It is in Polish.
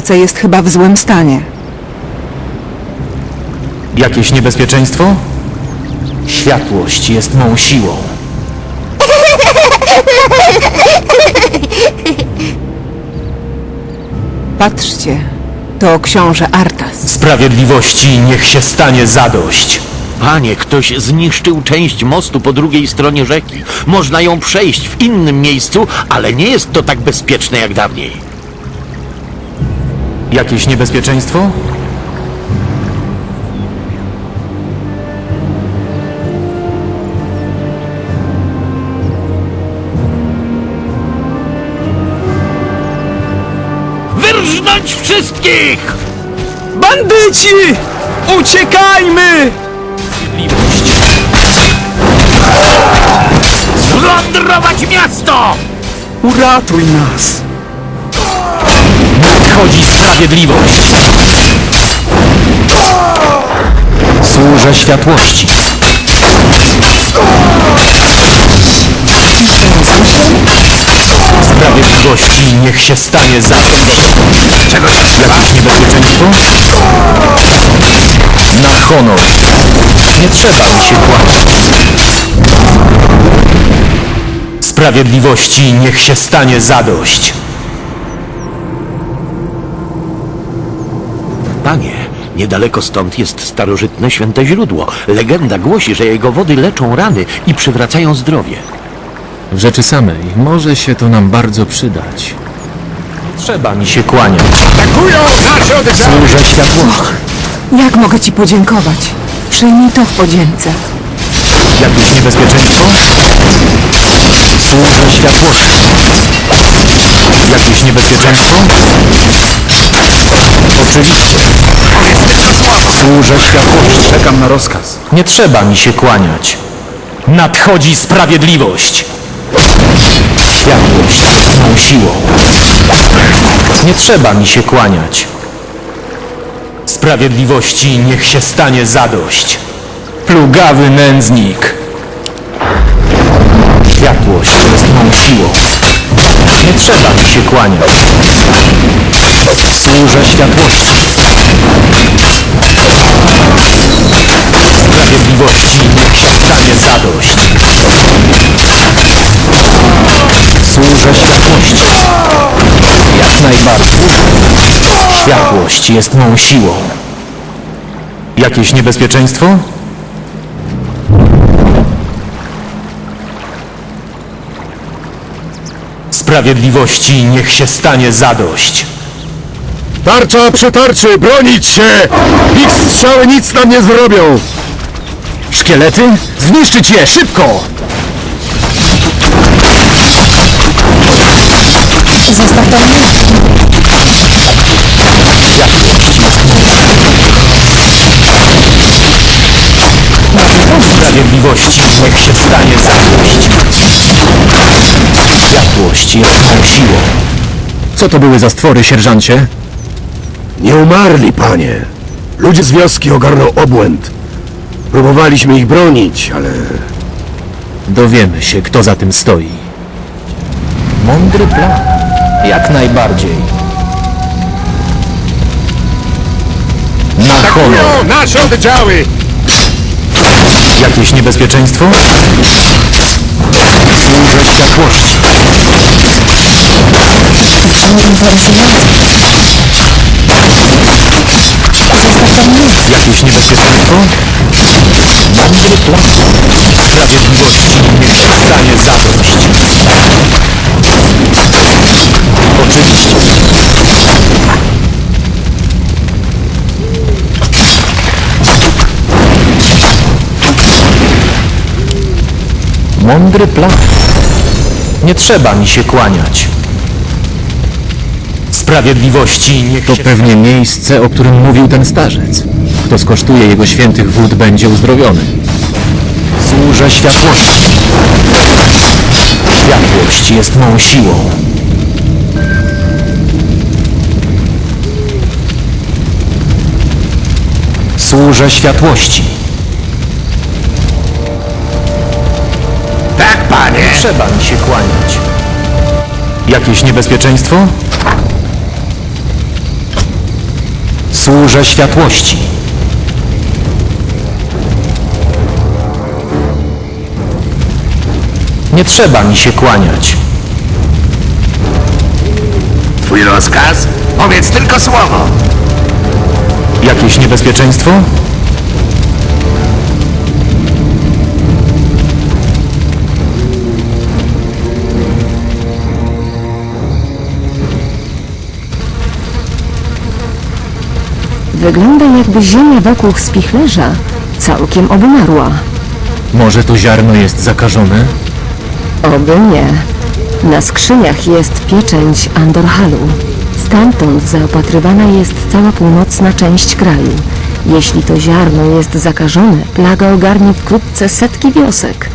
serce jest chyba w złym stanie. Jakieś niebezpieczeństwo? Światłość jest mą siłą. Patrzcie, to książę Artas. Sprawiedliwości niech się stanie zadość. Panie, ktoś zniszczył część mostu po drugiej stronie rzeki. Można ją przejść w innym miejscu, ale nie jest to tak bezpieczne jak dawniej. Jakieś niebezpieczeństwo? Wyrżnąć wszystkich! Bandyci! Uciekajmy! Zlądrować miasto! Uratuj nas! Nadchodzi sprawiedliwość. Służę światłości. Sprawiedliwości niech się stanie zadość. Czego się Jakieś niebezpieczeństwo? Na honor. Nie trzeba mi się kłamać. Sprawiedliwości niech się stanie zadość. Panie, niedaleko stąd jest starożytne święte źródło. Legenda głosi, że jego wody leczą rany i przywracają zdrowie. W rzeczy samej może się to nam bardzo przydać. Trzeba mi się kłaniać. Atakują nasze oddziały! Służę światłości. Jak mogę ci podziękować? Przyjmij to w podzięce. Jakieś niebezpieczeństwo? Służę światłości. Jakieś niebezpieczeństwo? Oczywiście. Służę światłości. Czekam na rozkaz. Nie trzeba mi się kłaniać. Nadchodzi sprawiedliwość. Światłość mą siłą. Nie trzeba mi się kłaniać. Sprawiedliwości niech się stanie zadość. Plugawy nędznik. Światłość jest mą siłą. Nie trzeba mi się kłaniać. Służę światłości. Sprawiedliwości niech się stanie zadość. Służę światłości. Jak najbardziej. Światłość jest mą siłą. Jakieś niebezpieczeństwo? Sprawiedliwości niech się stanie zadość. Tarcza przy tarczy! Bronić się! Ich strzały nic nam nie zrobią! Szkielety? Zniszczyć je! Szybko! Zostaw to mnie. Sprawiedliwości niech się stanie zadość. Światłość jest mą siłą. Co to były za stwory, sierżancie? Nie umarli, panie! Ludzie z wioski ogarnął obłęd. Próbowaliśmy ich bronić, ale... Dowiemy się, kto za tym stoi. Mądry plan. Jak najbardziej. Na honor. nasze oddziały! Jakieś niebezpieczeństwo? Służę światłości. Jakieś niebezpieczeństwo? Mądry plan. Sprawiedliwości niech się stanie zadość. Oczywiście. Mądry plan. Nie trzeba mi się kłaniać. Sprawiedliwości niech To się... pewnie miejsce, o którym mówił ten starzec. Kto skosztuje jego świętych wód, będzie uzdrowiony. Służę światłości. Światłość jest mą siłą. Służę światłości. Tak, panie! Trzeba mi się kłaniać. Jakieś niebezpieczeństwo? Służę światłości. Nie trzeba mi się kłaniać. Twój rozkaz? Powiedz tylko słowo. Jakieś niebezpieczeństwo? Wygląda jakby ziemia wokół spichlerza całkiem obumarła. Może to ziarno jest zakażone? Oby nie. Na skrzyniach jest pieczęć Andorhalu. Stamtąd zaopatrywana jest cała północna część kraju. Jeśli to ziarno jest zakażone, plaga ogarnie wkrótce setki wiosek.